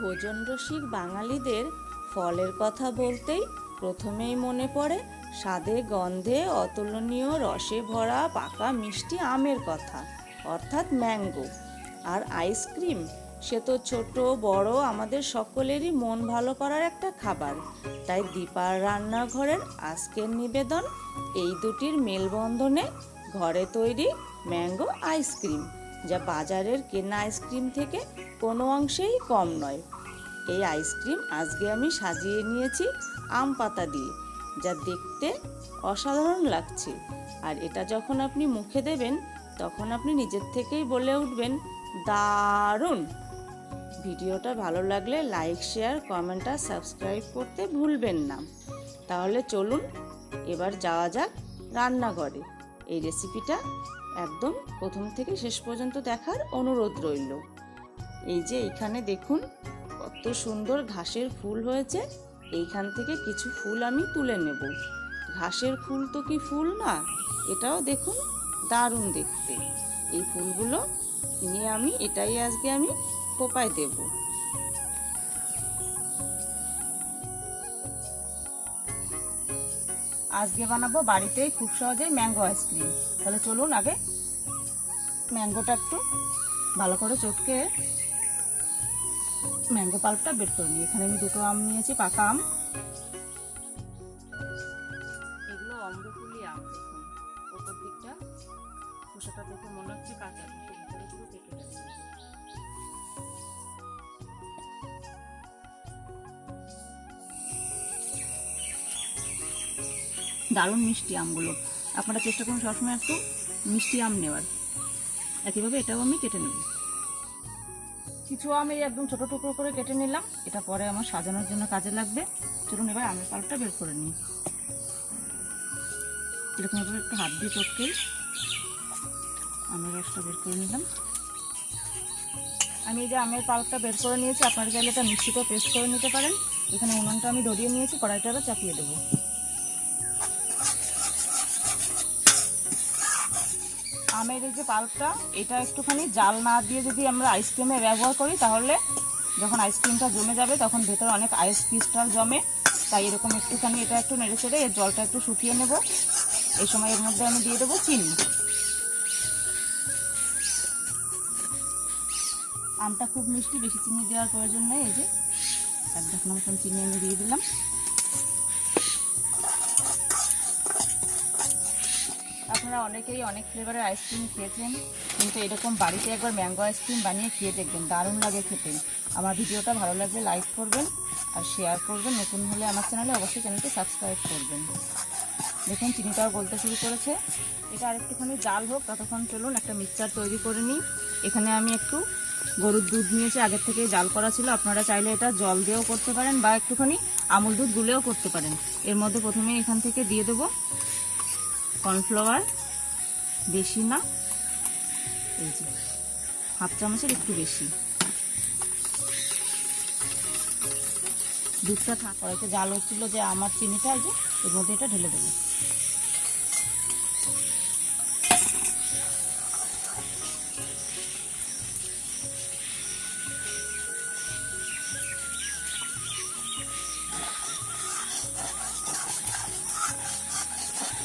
ভোজন রসিক বাঙালিদের ফলের কথা বলতেই প্রথমেই মনে পড়ে স্বাদে, গন্ধে অতুলনীয় রসে ভরা পাকা মিষ্টি আমের কথা, অর্থাৎ ম্যাঙ্গো। আর আইসক্রিম সে তো ছোট, বড়, আমাদের সকলেরই মন ভালো করার একটা খাবার। তাই দীপার রান্নাঘরের আজকের নিবেদন, এই দুটির মেলবন্ধনে ঘরে তৈরি ম্যাঙ্গো আইসক্রিম যা বাজারের কেনা আইসক্রিম থেকে কোনো অংশেই কম নয়। এই আইসক্রিম আজকে আমি সাজিয়ে নিয়েছি আম পাতা দিয়ে, যা দেখতে অসাধারণ লাগছে। আর এটা যখন আপনি মুখে দেবেন, তখন আপনি নিজের থেকেই বলে উঠবেন, দারুণ! ভিডিওটা ভালো লাগলে লাইক, শেয়ার, কমেন্ট আর সাবস্ক্রাইব করতে ভুলবেন না। তাহলে চলুন, এবার যাওয়া যাক রান্নাঘরে। এই রেসিপিটা একদম প্রথম থেকে শেষ পর্যন্ত দেখার অনুরোধ রইল। এই যে এখানে দেখুন, কত সুন্দর ঘাসের ফুল হয়েছে। এইখান থেকে কিছু ফুল আমি তুলে নেব। ঘাসের ফুল তো কি ফুল না? এটাও দেখুন, দারুণ দেখতে। এই ফুলগুলো নিয়ে আমি, এটাই আজকে আমি খোপায় দেব। আজকে বানাবো বাড়িতেই খুব সহজেই ম্যাঙ্গো আইসক্রিম। তাহলে চলুন আগে ম্যাঙ্গোটা একটু ভালো করে চটকে ম্যাঙ্গো পাল্পটা বের করে নিই। এখানে আমি দুটো আম নিয়েছি পাকা আম। এগুলো অম্রকুলি আম দেখুন। ওপর দিকটা খোসাটা দেখে মনে হচ্ছে কাঁচা ভিতরে পুরো পেকে গেছে দারুণ মিষ্টি আমগুলো। আপনারা চেষ্টা করুন সবসময় একটু মিষ্টি আম নেওয়ার। একইভাবে এটাও আমি কেটে নেব। কিছু আম একদম ছোট টুকরো করে কেটে নিলাম। এটা পরে আমার সাজানোর জন্য কাজে লাগবে। চলুন এবার আমের পাল্পটা বের করে নিই। এরকম এবার একটু হাত দিয়ে চটকে আমের রসটা বের করে নিলাম। আমি এই যে আমের পাল্পটা বের করে নিয়েছি, আপনার চাইলে এটা মিষ্টিতেও পেস্ট করে নিতে পারেন। এখানে উনুনটা আমি ধরিয়ে নিয়েছি, কড়াইটা চাপিয়ে দেবো। আমের এই যে পাল্পটা, এটা একটুখানি জাল না দিয়ে যদি আমরা আইসক্রিমে ব্যবহার করি, তাহলে যখন আইসক্রিমটা জমে যাবে, তখন ভেতরে অনেক আইস ক্রিস্টাল জমে। তাই এরকম একটুখানি এটা একটু নেড়ে চেড়ে এর জলটা একটু শুকিয়ে নেব। এই সময় এর মধ্যে আমি দিয়ে দেবো চিনি। আমটা খুব মিষ্টি, বেশি চিনি দেওয়ার প্রয়োজন নেই, এই যে এক ঢাকনা মতন চিনি আমি দিয়ে দিলাম। আপনারা অনেকেই অনেক ফ্লেভারের আইসক্রিম খেয়েছেন, কিন্তু এরকম বাড়িতে একবার ম্যাঙ্গো আইসক্রিম বানিয়ে খেয়ে দেখবেন, দারুণ লাগে খেতে। আমার ভিডিওটা ভালো লাগলে লাইক করবেন আর শেয়ার করবেন। নতুন হলে আমার চ্যানেলে অবশ্যই চ্যানেলটি সাবস্ক্রাইব করবেন। দেখুন চিনিটাও গলতে শুরু করেছে। এটা আরেকটুখানি জাল হোক, ততক্ষণ চলুন একটা মিক্সচার তৈরি করে নিই। এখানে আমি একটু গরুর দুধ নিয়েছি, আগের থেকে জাল করা ছিল। আপনারা চাইলে এটা জল দিয়েও করতে পারেন বা একটুখানি আমুল দুধ গুলেও করতে পারেন। এর মধ্যে প্রথমে এখান থেকে দিয়ে দেবো কর্নফ্লাওয়ার বেশি না? এই যে, হাফ চামচের একটু বেশি। দুধটা হয়তো জাল হচ্ছিল যে আমার চিনিটা যে, এর মধ্যে এটা ঢেলে দেবো।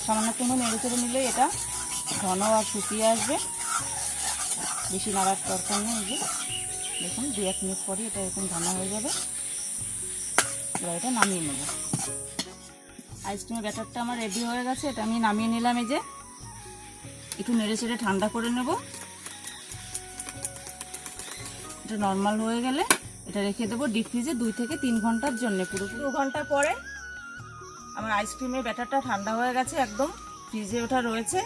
সামান্য একটু নেড়ে চেড়ে নিলে এটা ঘন আর শুকিয়ে আসবে। বেশি নাড়ার দরকার নেই যে। দেখুন, দু এক মিনিট পরই এটা এরকম ঘন হয়ে যাবে। এবার এটা নামিয়ে নেব। আইসক্রিমের ব্যাটারটা আমার রেডি হয়ে গেছে, এটা আমি নামিয়ে নিলাম এই যে। একটু নেড়ে চেড়ে ঠান্ডা করে নেব। এটা নর্মাল হয়ে গেলে এটা রেখে দেবো ডিপ ফ্রিজে দুই থেকে তিন ঘণ্টার জন্য পুরো দু ঘণ্টা পরে আমার আইসক্রিমের ব্যাটারটা ঠান্ডা হয়ে গেছে, একদম ফ্রিজে ওঠা রয়েছে।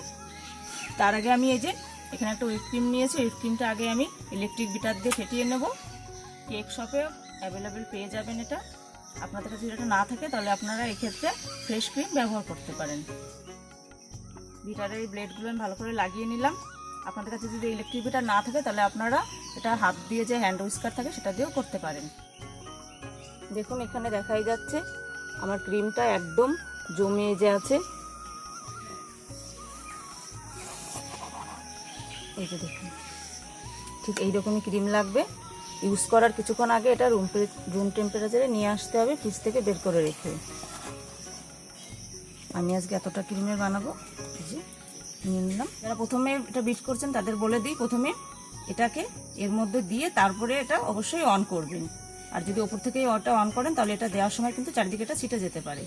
তার আগে আমি এই যে এখানে একটা হুইপ ক্রিম নিয়েছি হুইপ ক্রিমটা আগে আমি ইলেকট্রিক বিটার দিয়ে ফেটিয়ে নেব। কেক শপে অ্যাভেলেবেল পেয়ে যাবেন এটা। আপনাদের কাছে যদি এটা না থাকে, তাহলে আপনারা এক্ষেত্রে ফ্রেশ ক্রিম ব্যবহার করতে পারেন। বিটারের এই ব্লেডগুলো আমি ভালো করে লাগিয়ে নিলাম। আপনাদের কাছে যদি ইলেকট্রিক বিটার না থাকে, তাহলে আপনারা এটা হাত দিয়ে যে হ্যান্ড উইস্কার থাকে, সেটা দিয়েও করতে পারেন। দেখুন, এখানে দেখাই যাচ্ছে, আমার ক্রিমটা একদম জমে যে আছে এই যে দেখুন। ঠিক এইরকমই ক্রিম লাগবে। ইউজ করার কিছুক্ষণ আগে এটা রুম রুম টেম্পারেচারে নিয়ে আসতে হবে ফ্রিজ থেকে বের করে রেখে। আমি আজকে এতটা ক্রিমের বানাবো যে নিয়ে নিলাম। যারা প্রথমে এটা বিট করছেন, তাদের বলে দিই প্রথমে এটাকে এর মধ্যে দিয়ে তারপরে এটা অবশ্যই অন করবেন। আর যদি ওপর থেকে ওটা অন করেন, তাহলে এটা দেওয়ার সময় কিন্তু চারিদিকে এটা ছিটে যেতে পারে।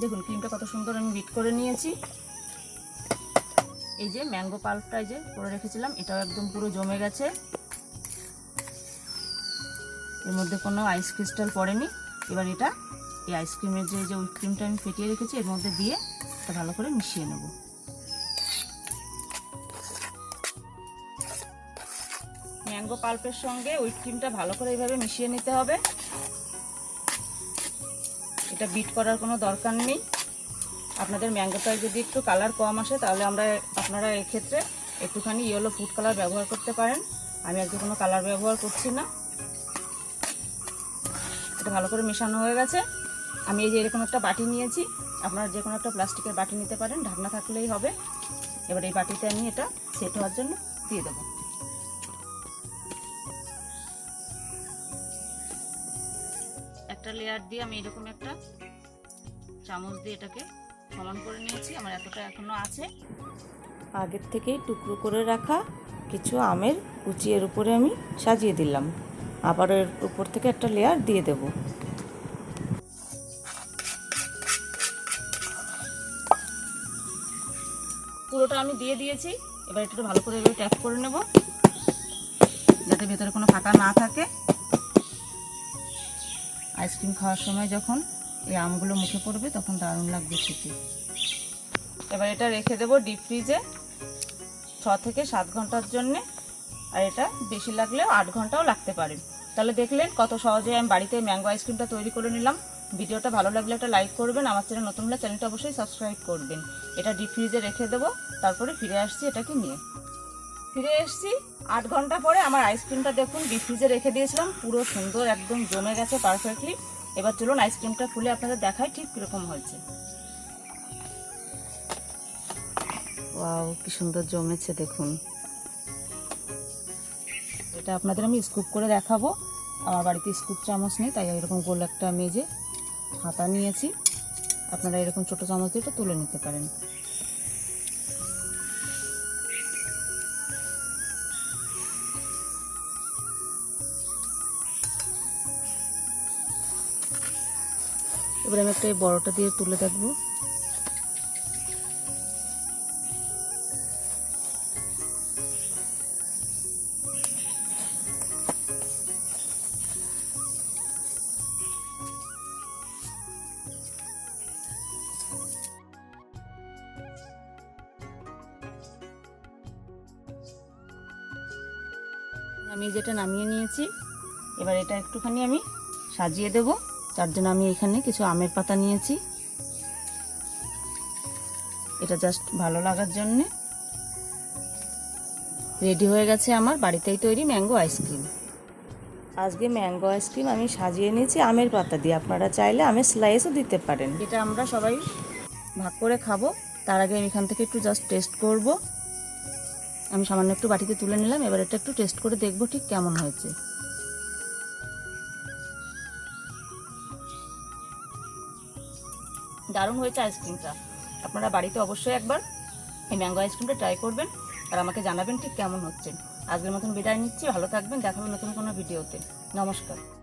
দেখুন ক্রিমটা কত সুন্দর আমি বিট করে নিয়েছি। এই যে ম্যাঙ্গো পাল্পটা যে করে রেখেছিলাম, এটাও একদম পুরো জমে গেছে। এর মধ্যে কোনো আইস ক্রিস্টাল পড়েনি। এবার এটা, এই আইসক্রিমের যে যে উইপ ক্রিমটা আমি ফেটিয়ে রেখেছি, এর মধ্যে দিয়ে এটা ভালো করে মিশিয়ে নেব। ম্যাঙ্গো পাল্পের সঙ্গে উইপ ক্রিমটা ভালো করে এইভাবে মিশিয়ে নিতে হবে। এটা বিট করার কোনো দরকার নেই। আপনাদের ম্যাঙ্গোটায় যদি একটু কালার কম আসে, তাহলে আমরা আপনারা এক্ষেত্রে একটুখানি ইয়েলো ফুড কালার ব্যবহার করতে পারেন। আমি আজকে কোনো কালার ব্যবহার করছি না। এটা ভালো করে মেশানো হয়ে গেছে। আমি এই যে এরকম একটা বাটি নিয়েছি। আপনারা যে কোনো একটা প্লাস্টিকের বাটি নিতে পারেন, ঢাকনা থাকলেই হবে। এবার এই বাটিতে আমি এটা সেট হওয়ার জন্য দিয়ে দেবো। একটা লেয়ার দিয়ে আমি এরকম একটা চামচ দিয়ে এটাকে সমান করে নিয়েছি। আমার এতটা এখনও আছে। আগের থেকেই টুকরো করে রাখা কিছু আমের কুচি এর উপরে আমি সাজিয়ে দিলাম। আবার এর উপর থেকে একটা লেয়ার দিয়ে দেব। পুরোটা আমি দিয়ে দিয়েছি। এবার একটু ভালো করে ট্যাপ করে নেব। যাতে ভেতরে কোনো ফাঁকা না থাকে। আইসক্রিম খাওয়ার সময় যখন এই আমগুলো মুখে পড়বে, তখন দারুণ লাগবে খেতে। এবার এটা রেখে দেবো ডিপ ফ্রিজে ছ থেকে সাত ঘণ্টার জন্যে। আর এটা বেশি লাগলেও আট ঘন্টাও লাগতে পারে। তাহলে দেখলেন কত সহজে আমি বাড়িতে ম্যাঙ্গো আইসক্রিমটা তৈরি করে নিলাম। ভিডিওটা ভালো লাগলে একটা লাইক করবেন, আমার চ্যানেল নতুন হলে চ্যানেলটা অবশ্যই সাবস্ক্রাইব করবেন। এটা ডিপ ফ্রিজে রেখে দেবো, তারপরে ফিরে আসছি এটাকে নিয়ে। ফিরে এসেছি। আট ঘণ্টা পরে আমার আইসক্রিমটা দেখুন ফ্রিজে রেখে দিয়েছিলাম। পুরো সুন্দর, একদম জমে গেছে পারফেক্টলি এবার চলুন আইসক্রিমটা খুলে আপনাদের দেখায় ঠিক কীরকম হয়েছে। ওয়াও কি সুন্দর জমেছে, দেখুন। এটা আপনাদের আমি স্কুপ করে দেখাবো। আমার বাড়িতে স্কুপ চামচ নেই, তাই এরকম গোল একটা যে হাতা নিয়েছি। আপনারা এরকম ছোটো চামচ দিয়ে তুলে নিতে পারেন। এবার আমি একটা এই বড়টা দিয়ে তুলে দেখব। আমি যেটা নামিয়ে নিয়েছি, এবার এটা একটুখানি আমি সাজিয়ে দেব। তার জন্য আমি এখানে কিছু আমের পাতা নিয়েছি। এটা জাস্ট ভালো লাগার জন্যে। রেডি হয়ে গেছে আমার বাড়িতেই তৈরি ম্যাঙ্গো আইসক্রিম। আজকে ম্যাঙ্গো আইসক্রিম আমি সাজিয়ে নিয়েছি আমের পাতা দিয়ে। আপনারা চাইলে আমের স্লাইসও দিতে পারেন। এটা আমরা সবাই ভাগ করে খাব। তার আগে আমি এখান থেকে একটু জাস্ট টেস্ট করব। আমি সামান্য একটু বাটিতে তুলে নিলাম। এবার এটা একটু টেস্ট করে দেখব ঠিক কেমন হয়েছে। দারুণ হয়েছে আইসক্রিমটা। আপনারা বাড়িতে অবশ্যই একবার এই ম্যাঙ্গো আইসক্রিমটা ট্রাই করবেন আর আমাকে জানাবেন ঠিক কেমন হচ্ছে। আজকের মতন বিদায় নিচ্ছি, ভালো থাকবেন দেখাবেন নতুন কোনো ভিডিওতে। নমস্কার।